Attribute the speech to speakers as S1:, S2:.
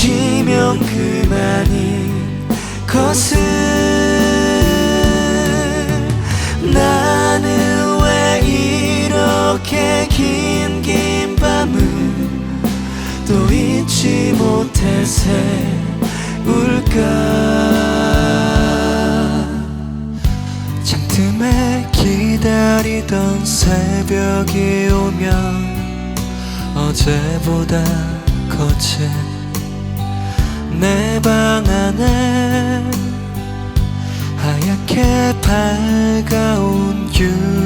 S1: 묻히면 그만인 것을. 나는 왜 이렇게 긴 긴 밤을 또 잊지 못해 세울까? 잠틈에 기다리던 새벽이 오면 어제보다 거친 내 방 안에 하얗게 밝아온 유